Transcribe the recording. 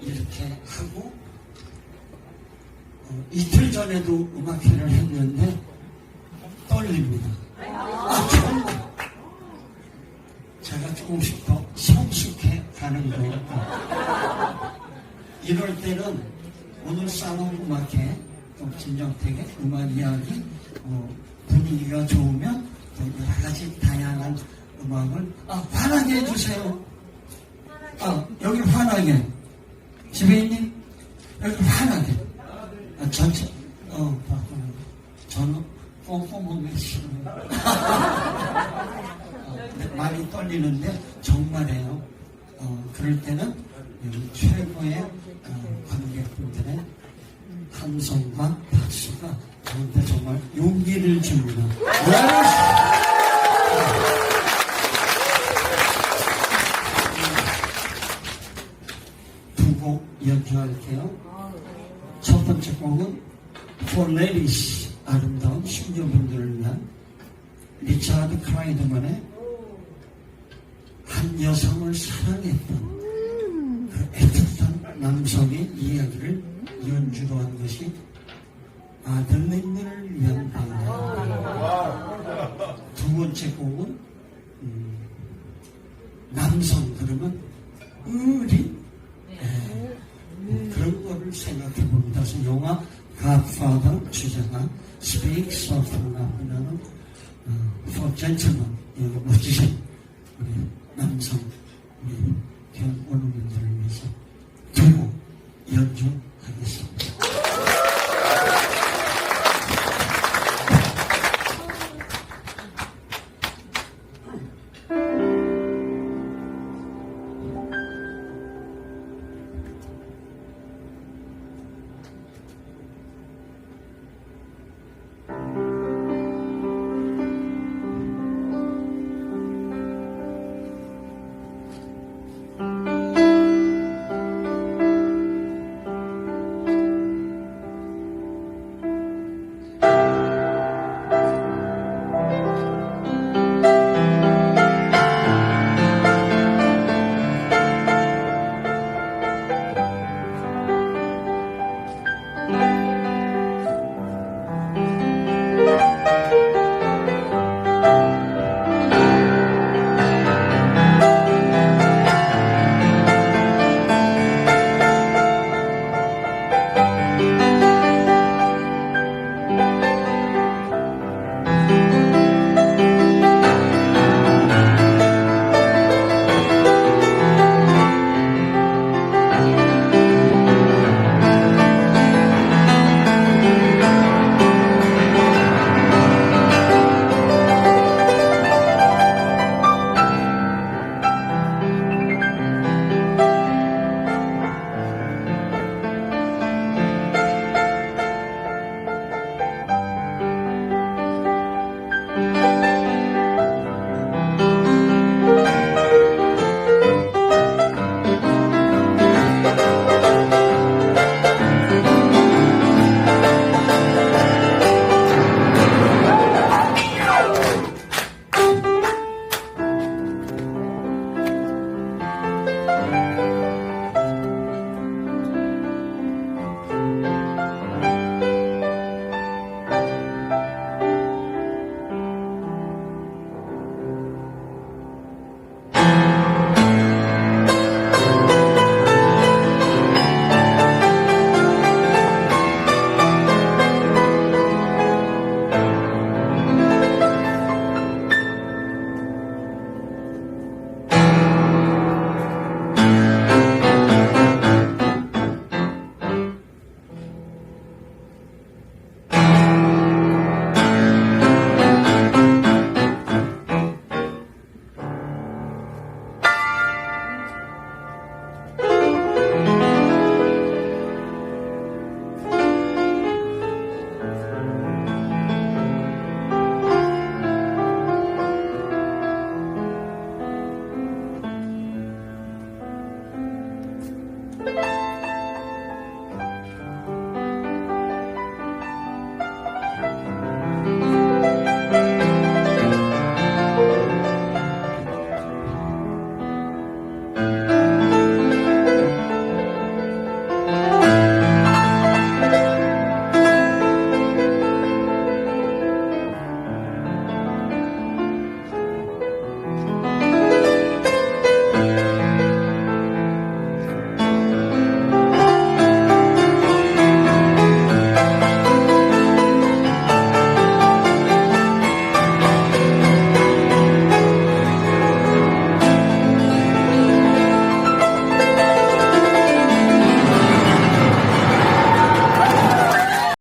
이렇게 하고 어, 이틀 전에도 음악회를 했는데 떨립니다. 아. 제가 조금씩 더 성숙해 가는 거고 이럴 때는 오늘 싸움 음악회 또 김정택의 음악 이야기 어, 분위기가 좋으면 또 여러 가지 다양한 음악을 아 환하게 해주세요. 아 여기 환하게 집에 있니? 여기 환하게 아, 전체 어. 저는 뽕뽕하기 싫어요. 어, 많이 떨리는데 정말이에요. 어, 그럴 때는 이 최고의 어, 관객분들의 함성과 박수가 저한테 정말 용기를 줍니다. 곡 연주할게요. 첫 번째 곡은 For Ladies 아름다운 숙녀분들을 위한 리차드 크라이드만의 한 여성을 사랑했던 그 애틋한 남성의 이야기를 연주로 한 것이 아들님들을 위한 노래. 두 번째 곡은 음, 남성 그러면 의리 예, 그런 거를 생각해 봅니다. 그래서 영화 Godfather 주제가 Speak Softly 하는 어, For Gentlemen 멋지신 우리 남성 우리